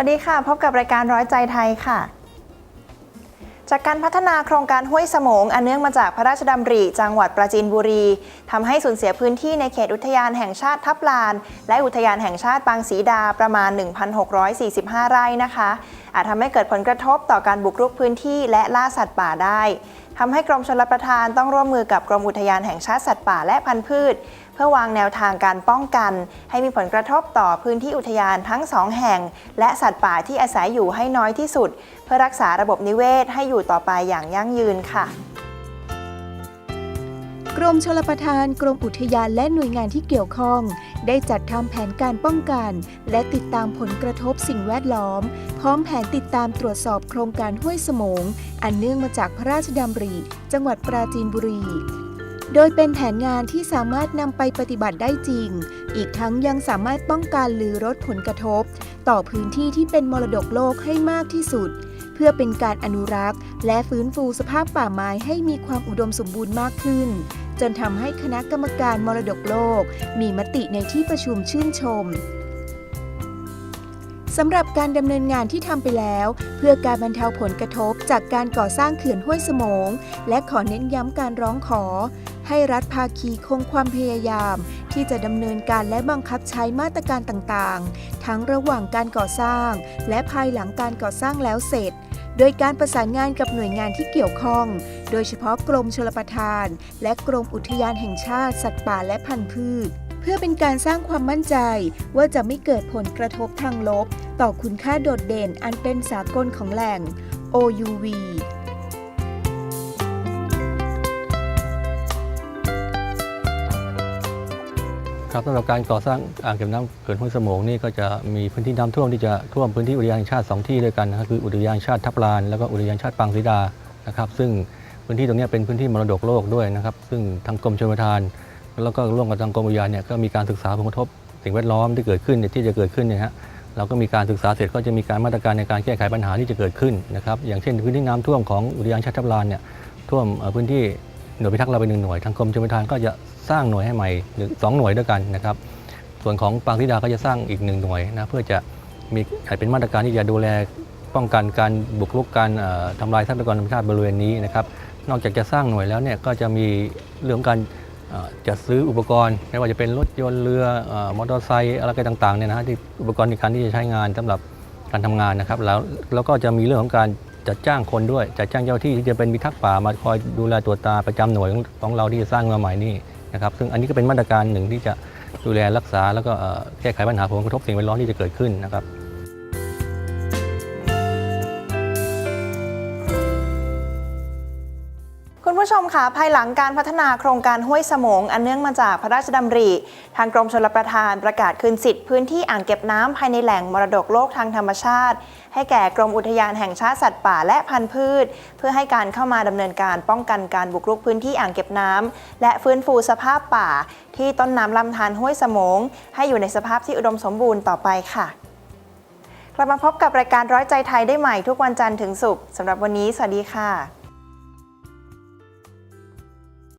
วัสดีค่ะ พบกับรายการร้อยใจไทยค่ะ จากการพัฒนาโครงการห้วยสมงอันเนื่องมาจากพระราชดำริ จังหวัดปราจีนบุรีทำให้สูญเสียพื้นที่ในเขตอุทยานแห่งชาติทับลาน และอุทยานแห่งชาติบางสีดาประมาณ 1,645 ไร่นะคะ อาจทำให้เกิดผลกระทบต่อการบุกรุกพื้นที่และล่าสัตว์ป่าได้ทำให้กรมชลประทานต้องร่วมมือกับกรมอุทยานแห่งชาติสัตว์ป่าและพันธุ์พืช เพื่อวางแนวทางการป้องกัน ให้มีผลกระทบต่อพื้นที่อุทยานทั้งสองแห่ง และสัตว์ป่าที่อาศัยอยู่ให้น้อยที่สุด เพื่อรักษาระบบนิเวศให้อยู่ต่อไปอย่างยั่งยืนค่ะ กรมชลประทานกรมอุทยานและหน่วยงานที่เกี่ยวข้อง ได้จัดทำแผนการป้องกัน และติดตามผลกระทบสิ่งแวดล้อม พร้อมแผนติดตามตรวจสอบโครงการห้วยสมง อันเนื่องมาจากพระราชดำริ จังหวัดปราจีนบุรีโดยเป็นแผนงานที่สามารถนำไปปฏิบัติได้จริง อีกทั้งยังสามารถป้องกันหรือลดผลกระทบ ต่อพื้นที่ที่เป็นมรดกโลกให้มากที่สุด เพื่อเป็นการอนุรักษ์ และฟื้นฟูสภาพป่าไม้ให้มีความอุดมสมบูรณ์มากขึ้น จนทำให้คณะกรรมการมรดกโลก มีมติในที่ประชุมชื่นชมสำหรับการดำเนินงานที่ทำไปแล้ว เพื่อการบรรเทาผลกระทบจากการก่อสร้างเขื่อนห้วยสมง และขอเน้นย้ำการร้องขอ ให้รัฐภาคีคงความพยายาม ที่จะดำเนินการและบังคับใช้มาตรการต่างๆ ทั้งระหว่างการก่อสร้าง และภายหลังการก่อสร้างแล้วเสร็จ โดยการประสานงานกับหน่วยงานที่เกี่ยวข้อง โดยเฉพาะกรมชลประทาน และกรมอุทยานแห่งชาติ สัตว์ป่าและพันธุ์พืชเพื่อเป็นการสร้างความมั่นใจว่าจะไม่เกิดผลกระทบทางลบ ต่อคุณค่าโดดเด่นอันเป็นสากลของแหล่ง OUV ครับสำหรับการก่อสร้างอ่างเก็บน้ำเขื่อนห้วยสมงนี่ก็จะมีพื้นที่น้ำท่วมที่จะท่วมพื้นที่อุทยานแห่งชาติสองที่ด้วยกันนะครับคืออุทยานแห่งชาติทับลาน แล้วก็อุทยานแห่งชาติปางศรีดานะครับซึ่งพื้นที่ตรงนี้เป็นพื้นที่มรดกโลกด้วยนะครับซึ่งทางกรมชลประทาน แล้วก็ร่วมกับทางกรมอุทยานเนี่ยก็มีการศึกษาผลกระทบสิ่งแวดล้อมที่เกิดขึ้นที่จะเกิดขึ้นเนี่ยฮะเราก็มีการศึกษาเสร็จก็จะมีการมาตรการในการแก้ไขปัญหาที่จะเกิดขึ้นนะครับอย่างเช่น พื้นที่น้ำท่วมของอุทยานชาติทับลานเนี่ยท่วมพื้นที่หน่วยพิทักษ์เราไปหนึ่งหน่วยทางกรมชลประทานก็จะ สร้างหน่วยให้ใหม่หรือสองหน่วยด้วยกันนะครับ ส่วนของปางทิดาก็จะสร้างอีกหนึ่งหน่วยนะเพื่อจะมีเป็นมาตรการที่จะดูแลป้องกันการบุกรุกการทำลายทรัพยากรธรรมชาติบริเวณนี้นะครับ นอกจากจะสร้างหน่วยแล้วเนี่ยก็จะมีเรื่องการจัดซื้ออุปกรณ์ ไม่ว่าจะเป็นรถยนต์เรืออมอเตอร์ไซค์อะไรต่างๆเนี่ยนะฮะที่อุปกรณ์ในการที่จะใช้งานสำหรับการทำงานนะครับ แล้วแล้วก็จะมีเรื่องของการจัดจ้างคนด้วยจัดจ้างเจ้าที่ที่จะเป็นพิทักษ์ป่ามาคอยดูแลตัวตาประจำหน่วยของเราที่จะสร้างมาใหม่นี่ นะครับซึ่งอันนี้ก็เป็นมาตรการหนึ่งที่จะดูแลรักษาแล้วก็แก้ไขปัญหาผลกระทบสิ่งแวดล้อมที่จะเกิดขึ้นนะครับ ผู้ชมคะภายหลังการพัฒนาโครงการห้วยสมง อันเนื่องมาจากพระราชดำริ ทางกรมชลประทานประกาศคืนสิทธิ์พื้นที่อ่างเก็บน้ำภายในแหล่งมรดกโลกทางธรรมชาติ ให้แก่กรมอุทยานแห่งชาติสัตว์ป่าและพันธุ์พืช เพื่อให้การเข้ามาดำเนินการป้องกันการบุกรุกพื้นที่อ่างเก็บน้ำและฟื้นฟูสภาพป่า ที่ต้นน้ำลำธารห้วยสมง ให้อยู่ในสภาพที่อุดมสมบูรณ์ต่อไปค่ะกลับมาพบกับรายการร้อยใจไทยได้ใหม่ทุกวันจันทร์ถึงศุกร์สำหรับวันนี้ สวัสดีค่ะ